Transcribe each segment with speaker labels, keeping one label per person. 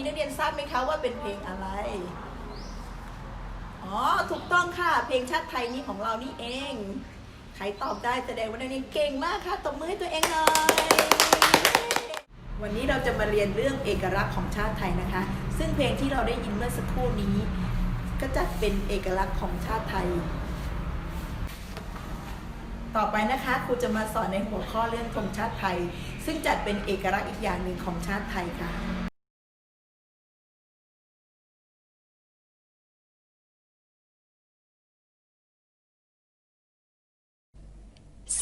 Speaker 1: นี้นักเรีย
Speaker 2: นทราบไหมคะว่าเป็นเพลงอะไร อ๋อ ถูกต้องค่ะ เพลงชาติไทยนี้ของเรานี่เอง ใครตอบได้แสดงว่านักเรียนเก่งมากค่ะ ตบมือให้ตัวเองหน่อย วันนี้เราจะมาเรียนเรื่องเอกลักษณ์ของชาติไทยนะคะ ซึ่งเพลงที่เราได้ยินเมื่อสักครู่นี้ ก็จัดเป็นเอกลักษณ์ของชาติไทย ต่อไปนะคะครูจะมาสอนในหัวข้อเรื่องธงชาติไทย ซึ่งจัดเป็นเอกลักษณ์อีกอย่างหนึ่งของชาติไทยค่ะ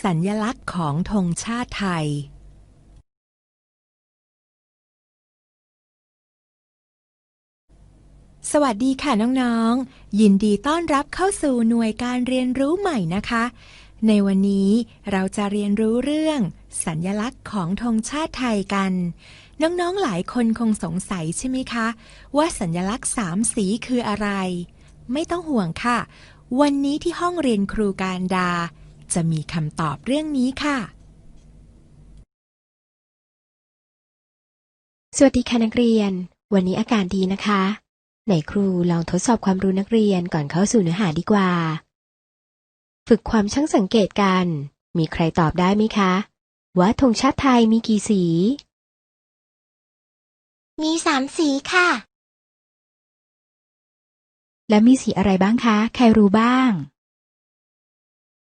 Speaker 3: สัญญลักษณ์ของธงชาติไทย สวัสดีค่ะน้องๆ ยินดีต้อนรับเข้าสู่หน่วยการเรียนรู้ใหม่นะคะ ในวันนี้เราจะเรียนรู้เรื่อง สัญญลักษณ์ของธงชาติไทยกัน น้องๆ หลายคนคงสงสัยใช่ไหมคะ ว่าสัญญลักษณ์สามสีคืออะไร ไม่ต้องห่วงค่ะ วันนี้ที่ห้องเรียนครูการดา จะมีคำตอบเรื่องนี้ค่ะ
Speaker 4: สวัสดีค่ะนักเรียน วันนี้อากาศดีนะคะ ไหนครูลองทดสอบความรู้นักเรียนก่อนเข้าสู่เนื้อหาดีกว่า ฝึกความช่างสังเกตกัน มีใครตอบได้ไหมคะ ว่าธงชาติไทยมีกี่สี
Speaker 5: มีสามสีค่ะ
Speaker 4: และมีสีอะไรบ้างคะ ใครรู้บ้าง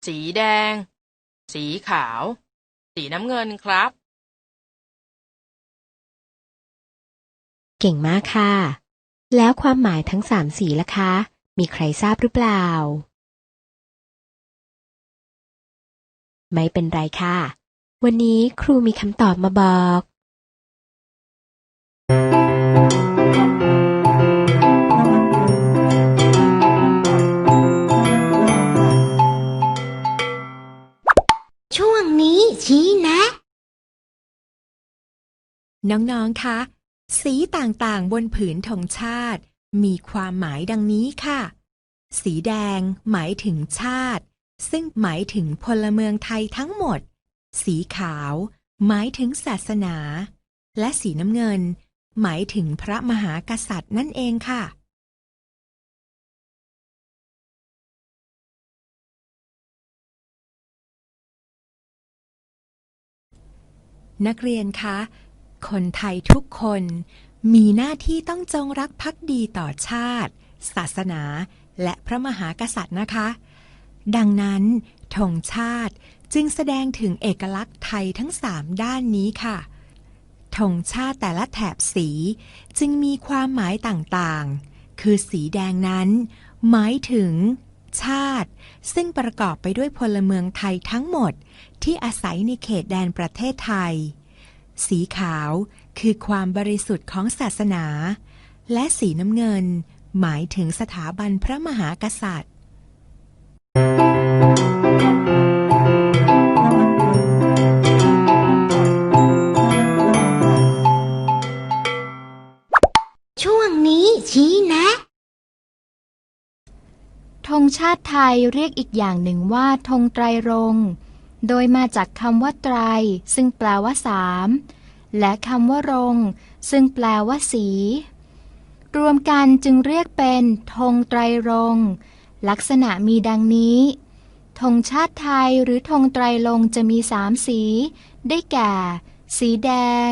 Speaker 6: สีแดง สีขาว สีน้ำเงินครับ
Speaker 4: เก่งมากค่ะ แล้วความหมายทั้งสามสีล่ะคะ มีใครทราบหรือเปล่า ไม่เป็นไรค่ะ วันนี้ครูมีคำตอบมาบอก
Speaker 5: น้
Speaker 3: องๆ คะ สีต่างๆ บนผืนธงชาติ มีความหมายดังนี้ค่ะ สีแดงหมายถึงชาติ ซึ่งหมายถึงพลเมืองไทยทั้งหมด สีขาว หมายถึงศาสนา และสีน้ำเงิน หมายถึงพระมหากษัตริย์นั่นเองค่ะ นักเรียนคะ คนไทยทุกคน มีหน้าที่ต้องจงรักภักดีต่อชาติ ศาสนา และพระมหากษัตริย์นะคะ ดังนั้นธงชาติจึงแสดงถึงเอกลักษณ์ไทยทั้งสามด้านนี้ค่ะธงชาติแต่ละแถบสีจึงมีความหมายต่างๆ คือสีแดงนั้น หมายถึง ชาติ ซึ่งประกอบไปด้วยพลเมืองไทยทั้งหมด ที่อาศัยในเขตแดนประเทศไทย สีขาวคือความบริสุทธิ์ของศาสนา และสีน้ำเงินหมายถึงสถาบันพระมหากษัตริย์
Speaker 5: ช่วงนี้ชี้แนะ
Speaker 7: ธงชาติไทยเรียกอีกอย่างหนึ่งว่าธงไตรรงค์ โดยมาจากคำว่าไตร ซึ่งแปลว่าสามและคำว่ารงซึ่งแปลว่าสี รวมกันจึงเรียกเป็นธงไตรรง ลักษณะมีดังนี้ธงชาติไทยหรือธงไตรรงจะมีสามสี ได้แก่ สีแดง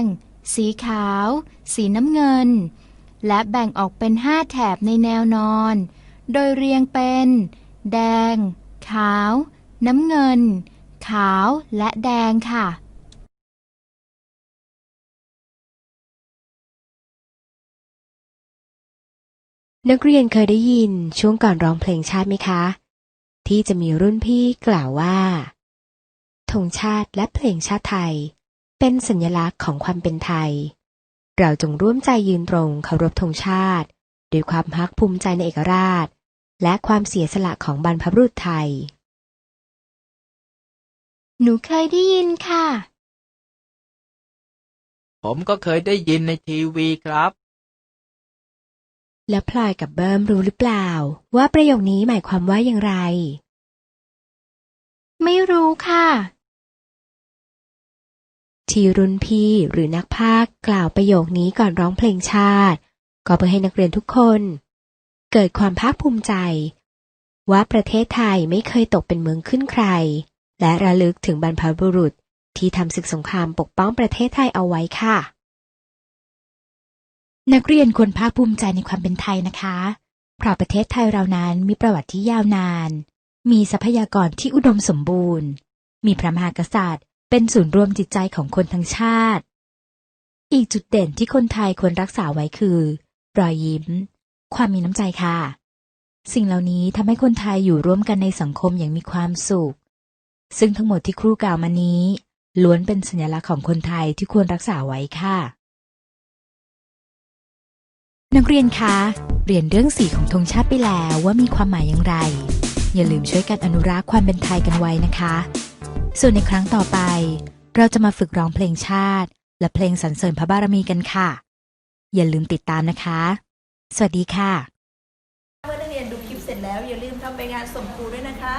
Speaker 7: สีขาว สีน้ำเงิน และแบ่งออกเป็นห้าแถบในแนวนอน โดยเรียงเป็น แดง ขาว น้ำเงิน ขาวและแดงค่ะ
Speaker 4: นักเรียนเคยได้ยินช่วงก่อนร้องเพลงชาติไหมคะ ที่จะมีรุ่นพี่กล่าวว่าธงชาติและเพลงชาติไทย เป็นสัญลักษณ์ของความเป็นไทย เราจงร่วมใจยืนตรงเคารพธงชาติ ด้วยความภาคภูมิใจในเอกราช และความเสียสละของบรรพบุรุษไทย
Speaker 7: หนูเคยได้ยินค่ะ
Speaker 8: ผมก็เคยได้ยินในทีวีครับ
Speaker 4: แล้วพลอยกับเบิ้มรู้หรือเปล่า ว่าประโยคนี้หมายความว่าอย่างไร
Speaker 7: ไม่รู้ค่ะ
Speaker 4: ที่รุ่นพี่หรือนักพากย์กล่าวประโยคนี้ก่อนร้องเพลงชาติ ก็เพื่อให้นักเรียนทุกคน เกิดความภาคภูมิใจ ว่าประเทศไทยไม่เคยตกเป็นเมืองขึ้นใคร และระลึกถึงบรรพบุรุษที่ทำศึกสงครามปกป้องประเทศไทยเอาไว้ค่ะ
Speaker 9: นักเรียนควรภาคภูมิใจในความเป็นไทยนะคะ เพราะประเทศไทยเรานั้นมีประวัติที่ยาวนาน มีทรัพยากรที่อุดมสมบูรณ์ มีพระมหากษัตริย์ เป็นศูนย์รวมจิตใจของคนทั้งชาติ อีกจุดเด่นที่คนไทยควรรักษาไว้คือ รอยยิ้ม ความมีน้ำใจค่ะ สิ่งเหล่านี้ทำให้คนไทยอยู่ร่วมกันในสังคมอย่างมีความสุข ซึ่งทั้งหมดที่ครูกล่าวมานี้ ล้วนเป็นสัญลักษณ์ของคนไทยที่ควรรักษาไว้ค่ะ นักเรียนคะ เรียนเรื่องสีของธงชาติไปแล้วว่ามีความหมายอย่างไร อย่าลืมช่วยกันอนุรักษ์ความเป็นไทยกันไว้นะคะ ส่วนในครั้งต่อไป เราจะมาฝึกร้องเพลงชาติ และเพลงสรรเสริญพระบารมีกันค่ะ อย่าลืมติดตามนะคะ สวัสดีค่ะ
Speaker 2: เมื่อนักเรียนดูคลิปเสร็จแล้วอย่าลืมทำใบงานส่งครูด้วยนะคะ